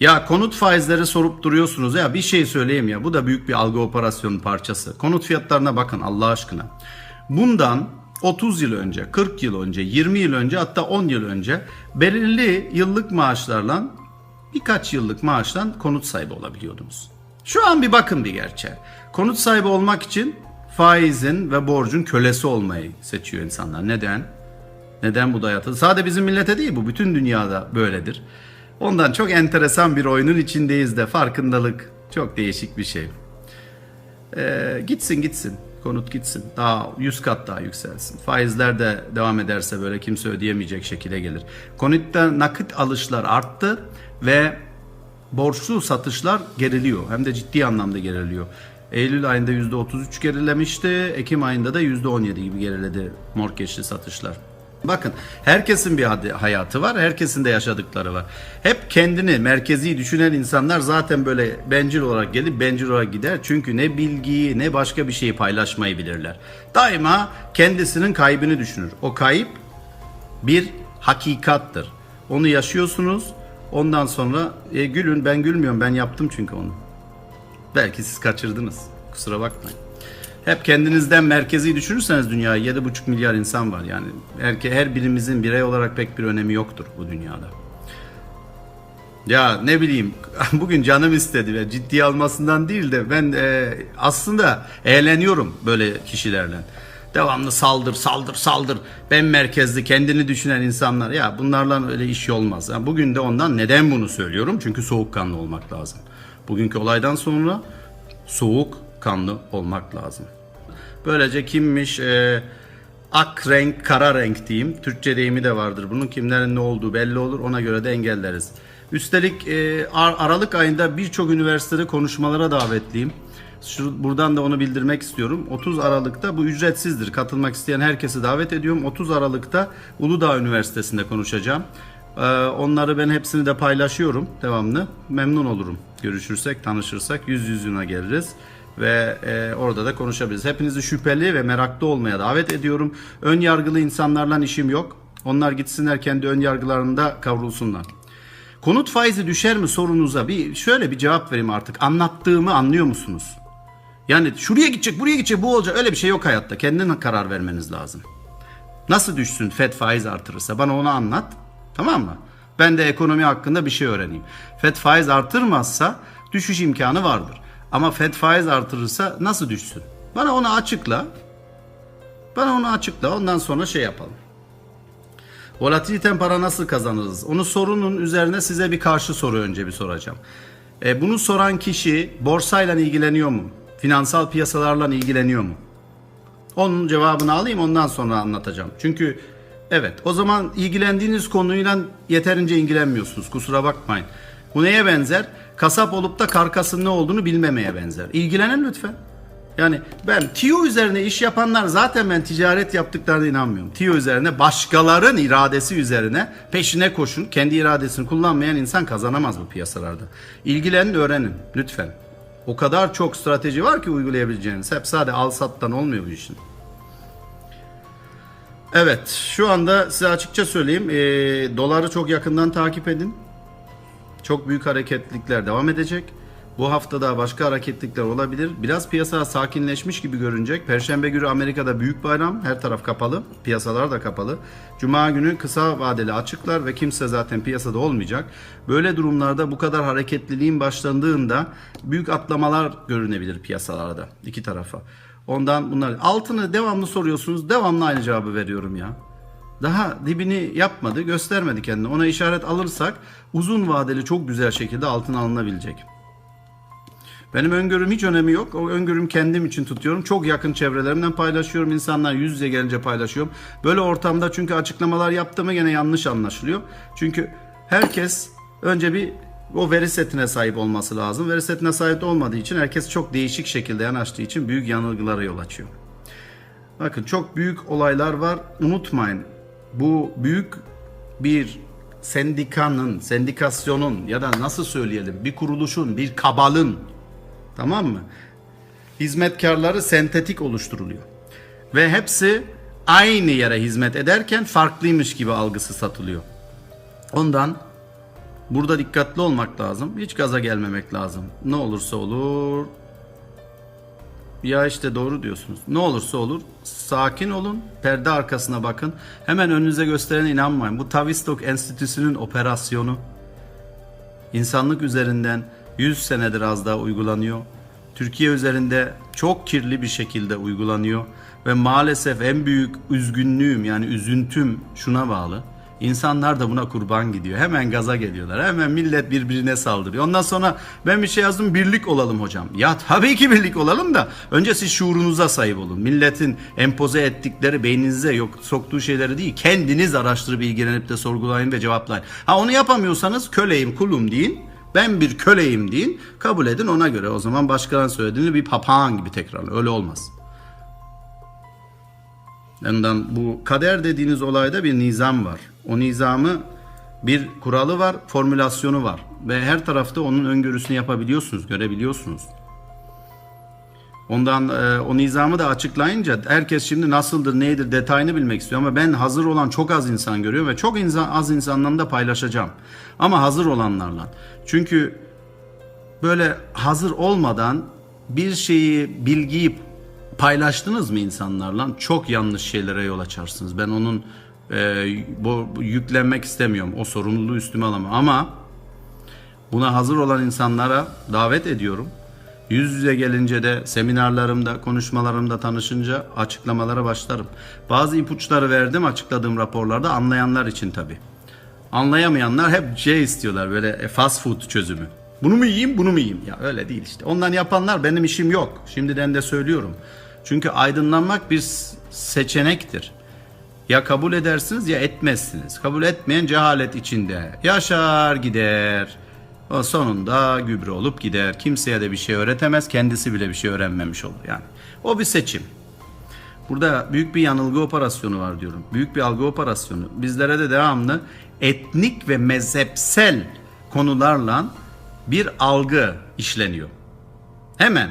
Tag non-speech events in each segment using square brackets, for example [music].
Ya konut faizleri sorup duruyorsunuz ya bir şey söyleyeyim ya bu da büyük bir algı operasyonu parçası. Konut fiyatlarına bakın Allah aşkına. Bundan 30 yıl önce, 40 yıl önce, 20 yıl önce hatta 10 yıl önce belirli yıllık maaşlarla birkaç yıllık maaştan konut sahibi olabiliyordunuz. Şu an bir bakın bir gerçeğe. Konut sahibi olmak için faizin ve borcun kölesi olmayı seçiyor insanlar. Neden? Neden bu dayatı? Sadece bizim millete değil bu bütün dünyada böyledir. Ondan çok enteresan bir oyunun içindeyiz de farkındalık çok değişik bir şey. Ee, gitsin gitsin konut gitsin daha 100 kat daha yükselsin. Faizler de devam ederse böyle kimse ödeyemeyecek şekilde gelir. Konutta nakit alışlar arttı ve borçlu satışlar geriliyor. Hem de ciddi anlamda geriliyor. Eylül ayında %33 gerilemişti. Ekim ayında da %17 gibi geriledi mortgage'li satışlar. Bakın herkesin bir hayatı var, herkesin de yaşadıkları var. Hep kendini merkezi düşünen insanlar zaten böyle bencil olarak gelip bencil olarak gider. Çünkü ne bilgiyi ne başka bir şeyi paylaşmayı bilirler. Daima kendisinin kaybını düşünür. O kayıp bir hakikattır. Onu yaşıyorsunuz. Ondan sonra e, gülün ben gülmüyorum ben yaptım çünkü onu. Belki siz kaçırdınız. Kusura bakmayın. Hep kendinizden merkezi düşünürseniz dünyayı 7,5 milyar insan var yani. Her, her birimizin birey olarak pek bir önemi yoktur bu dünyada. Ya ne bileyim [laughs] bugün canım istedi ve ciddiye almasından değil de ben e, aslında eğleniyorum böyle kişilerle. Devamlı saldır saldır saldır ben merkezli kendini düşünen insanlar ya bunlarla öyle iş olmaz. Yani bugün de ondan neden bunu söylüyorum? Çünkü soğukkanlı olmak lazım. Bugünkü olaydan sonra soğukkanlı olmak lazım. Böylece kimmiş e, ak renk kara renk diyeyim. Türkçe deyimi de vardır. Bunun kimlerin ne olduğu belli olur. Ona göre de engelleriz. Üstelik e, Ar- Aralık ayında birçok üniversitede konuşmalara davetliyim. Şu, buradan da onu bildirmek istiyorum. 30 Aralık'ta bu ücretsizdir. Katılmak isteyen herkesi davet ediyorum. 30 Aralık'ta Uludağ Üniversitesi'nde konuşacağım. Ee, onları ben hepsini de paylaşıyorum devamlı. Memnun olurum. Görüşürsek, tanışırsak yüz yüzüne geliriz ve e, orada da konuşabiliriz. Hepinizi şüpheli ve meraklı olmaya davet ediyorum. Ön yargılı insanlarla işim yok. Onlar gitsinler kendi ön yargılarında kavrulsunlar. Konut faizi düşer mi sorunuza bir şöyle bir cevap vereyim artık. Anlattığımı anlıyor musunuz? Yani şuraya gidecek, buraya gidecek, bu olacak. Öyle bir şey yok hayatta. Kendine karar vermeniz lazım. Nasıl düşsün FED faiz artırırsa bana onu anlat. Tamam mı? Ben de ekonomi hakkında bir şey öğreneyim. FED faiz artırmazsa düşüş imkanı vardır. Ama FED faiz artırırsa nasıl düşsün? Bana onu açıkla. Bana onu açıkla. Ondan sonra şey yapalım. Volatiliten para nasıl kazanırız? Onu sorunun üzerine size bir karşı soru önce bir soracağım. E, bunu soran kişi borsayla ilgileniyor mu? Finansal piyasalarla ilgileniyor mu? Onun cevabını alayım ondan sonra anlatacağım. Çünkü evet o zaman ilgilendiğiniz konuyla yeterince ilgilenmiyorsunuz kusura bakmayın. Bu neye benzer? Kasap olup da karkasın ne olduğunu bilmemeye benzer. İlgilenin lütfen. Yani ben TIO üzerine iş yapanlar zaten ben ticaret yaptıklarına inanmıyorum. TIO üzerine başkaların iradesi üzerine peşine koşun. Kendi iradesini kullanmayan insan kazanamaz bu piyasalarda. İlgilenin öğrenin lütfen. O kadar çok strateji var ki uygulayabileceğiniz. Hep sadece al sattan olmuyor bu işin. Evet şu anda size açıkça söyleyeyim. eee, doları çok yakından takip edin. Çok büyük hareketlilikler devam edecek. Bu hafta da başka hareketlikler olabilir. Biraz piyasa sakinleşmiş gibi görünecek. Perşembe günü Amerika'da büyük bayram. Her taraf kapalı. Piyasalar da kapalı. Cuma günü kısa vadeli açıklar ve kimse zaten piyasada olmayacak. Böyle durumlarda bu kadar hareketliliğin başlandığında büyük atlamalar görünebilir piyasalarda. iki tarafa. Ondan bunlar altını devamlı soruyorsunuz. Devamlı aynı cevabı veriyorum ya. Daha dibini yapmadı, göstermedi kendini. Ona işaret alırsak uzun vadeli çok güzel şekilde altın alınabilecek. Benim öngörüm hiç önemi yok. O öngörüm kendim için tutuyorum. Çok yakın çevrelerimden paylaşıyorum. İnsanlar yüz yüze gelince paylaşıyorum. Böyle ortamda çünkü açıklamalar yaptığımı gene yanlış anlaşılıyor. Çünkü herkes önce bir o veri setine sahip olması lazım. Veri setine sahip olmadığı için herkes çok değişik şekilde yanaştığı için büyük yanılgılara yol açıyor. Bakın çok büyük olaylar var. Unutmayın. Bu büyük bir sendikanın, sendikasyonun ya da nasıl söyleyelim bir kuruluşun, bir kabalın tamam mı? Hizmetkarları sentetik oluşturuluyor. Ve hepsi aynı yere hizmet ederken farklıymış gibi algısı satılıyor. Ondan Burada dikkatli olmak lazım. Hiç gaza gelmemek lazım. Ne olursa olur. Ya işte doğru diyorsunuz. Ne olursa olur. Sakin olun. Perde arkasına bakın. Hemen önünüze gösterene inanmayın. Bu Tavistock Enstitüsü'nün operasyonu. İnsanlık üzerinden 100 senedir az daha uygulanıyor. Türkiye üzerinde çok kirli bir şekilde uygulanıyor ve maalesef en büyük üzgünlüğüm yani üzüntüm şuna bağlı. İnsanlar da buna kurban gidiyor. Hemen gaza geliyorlar. Hemen millet birbirine saldırıyor. Ondan sonra ben bir şey yazdım birlik olalım hocam. Ya tabii ki birlik olalım da önce siz şuurunuza sahip olun. Milletin empoze ettikleri beyninize yok soktuğu şeyleri değil. Kendiniz araştırıp ilgilenip de sorgulayın ve cevaplayın. Ha onu yapamıyorsanız köleyim kulum deyin. Ben bir köleyim deyin. Kabul edin ona göre. O zaman başkalarının söylediğini bir papağan gibi tekrarlayın. Öyle olmaz. Ondan bu kader dediğiniz olayda bir nizam var. O nizamı bir kuralı var, formülasyonu var ve her tarafta onun öngörüsünü yapabiliyorsunuz, görebiliyorsunuz. Ondan e, o nizamı da açıklayınca herkes şimdi nasıldır, neydir detayını bilmek istiyor ama ben hazır olan çok az insan görüyorum ve çok insan az insanla da paylaşacağım. Ama hazır olanlarla. Çünkü böyle hazır olmadan bir şeyi, bilgiyi paylaştınız mı insanlarla çok yanlış şeylere yol açarsınız. Ben onun e, bu, yüklenmek istemiyorum. O sorumluluğu üstüme alamam. Ama buna hazır olan insanlara davet ediyorum. Yüz yüze gelince de seminerlerimde, konuşmalarımda tanışınca açıklamalara başlarım. Bazı ipuçları verdim açıkladığım raporlarda anlayanlar için tabii. Anlayamayanlar hep şey istiyorlar böyle e, fast food çözümü. Bunu mu yiyeyim, bunu mu yiyeyim? Ya öyle değil işte. Ondan yapanlar benim işim yok. Şimdiden de söylüyorum. Çünkü aydınlanmak bir seçenektir. Ya kabul edersiniz ya etmezsiniz. Kabul etmeyen cehalet içinde yaşar gider. O sonunda gübre olup gider. Kimseye de bir şey öğretemez. Kendisi bile bir şey öğrenmemiş olur yani. O bir seçim. Burada büyük bir yanılgı operasyonu var diyorum. Büyük bir algı operasyonu. Bizlere de devamlı etnik ve mezhepsel konularla bir algı işleniyor. Hemen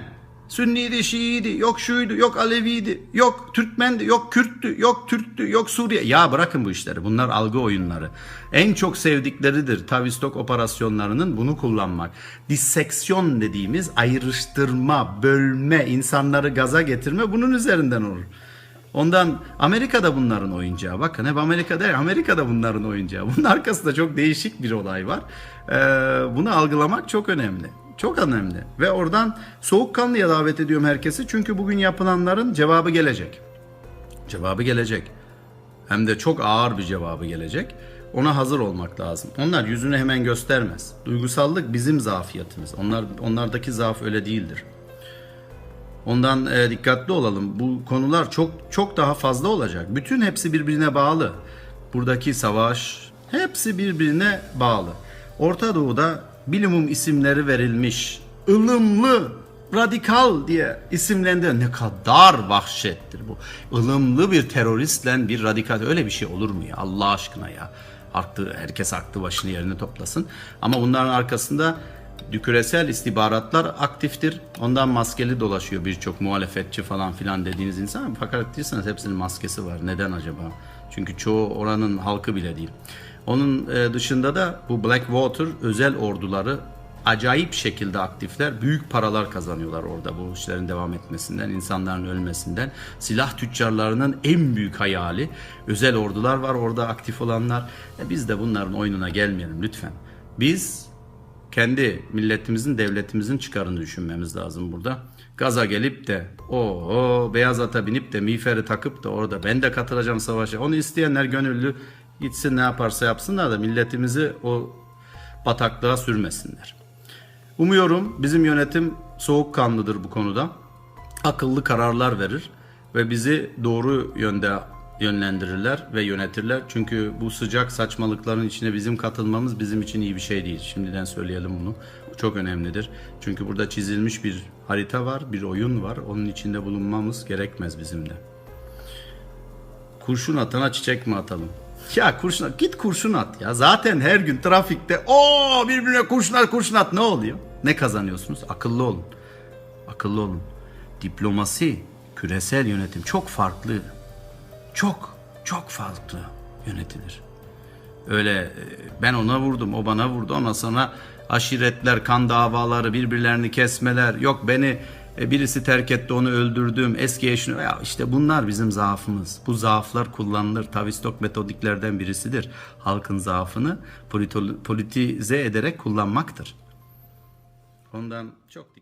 Sünniydi, Şiiydi, yok şuydu, yok Aleviydi, yok Türkmendi, yok Kürttü, yok Türktü, yok Suriye. Ya bırakın bu işleri. Bunlar algı oyunları. En çok sevdikleridir Tavistock operasyonlarının bunu kullanmak. Disseksiyon dediğimiz ayrıştırma, bölme, insanları gaza getirme bunun üzerinden olur. Ondan Amerika'da bunların oyuncağı. Bakın hep Amerika'da Amerika'da bunların oyuncağı. Bunun arkasında çok değişik bir olay var. Ee, bunu algılamak çok önemli. Çok önemli. Ve oradan soğukkanlıya davet ediyorum herkesi. Çünkü bugün yapılanların cevabı gelecek. Cevabı gelecek. Hem de çok ağır bir cevabı gelecek. Ona hazır olmak lazım. Onlar yüzünü hemen göstermez. Duygusallık bizim zafiyetimiz. Onlar onlardaki zaaf öyle değildir. Ondan e, dikkatli olalım. Bu konular çok çok daha fazla olacak. Bütün hepsi birbirine bağlı. Buradaki savaş hepsi birbirine bağlı. Orta Doğu'da bilimum isimleri verilmiş. ılımlı, radikal diye isimlendi. Ne kadar vahşettir bu. Ilımlı bir teröristle bir radikal öyle bir şey olur mu ya Allah aşkına ya. Aklı, herkes aklı başını yerine toplasın. Ama bunların arkasında küresel istihbaratlar aktiftir. Ondan maskeli dolaşıyor birçok muhalefetçi falan filan dediğiniz insan. Fakat diyorsanız hepsinin maskesi var. Neden acaba? Çünkü çoğu oranın halkı bile değil. Onun e, dışında da bu Blackwater özel orduları acayip şekilde aktifler. Büyük paralar kazanıyorlar orada bu işlerin devam etmesinden, insanların ölmesinden. Silah tüccarlarının en büyük hayali özel ordular var orada aktif olanlar. E biz de bunların oyununa gelmeyelim lütfen. Biz kendi milletimizin, devletimizin çıkarını düşünmemiz lazım burada. Gaza gelip de o beyaz ata binip de miğferi takıp da orada ben de katılacağım savaşa. Onu isteyenler gönüllü gitsin ne yaparsa yapsınlar da milletimizi o bataklığa sürmesinler. Umuyorum bizim yönetim soğukkanlıdır bu konuda. Akıllı kararlar verir ve bizi doğru yönde yönlendirirler ve yönetirler. Çünkü bu sıcak saçmalıkların içine bizim katılmamız bizim için iyi bir şey değil. Şimdiden söyleyelim bunu. Bu çok önemlidir. Çünkü burada çizilmiş bir harita var, bir oyun var. Onun içinde bulunmamız gerekmez bizim de. Kurşun atana çiçek mi atalım? Ya kurşun at, git kurşun at ya. Zaten her gün trafikte o birbirine kurşun at kurşun at ne oluyor? Ne kazanıyorsunuz? Akıllı olun. Akıllı olun. Diplomasi, küresel yönetim çok farklı. Çok çok farklı yönetilir. Öyle e, ben ona vurdum, o bana vurdu. Ondan sonra aşiretler, kan davaları, birbirlerini kesmeler. Yok beni e, birisi terk etti, onu öldürdüm. Eski eşini. Ya işte bunlar bizim zaafımız. Bu zaaflar kullanılır. Tavistok metodiklerden birisidir. Halkın zaafını politize ederek kullanmaktır. Ondan çok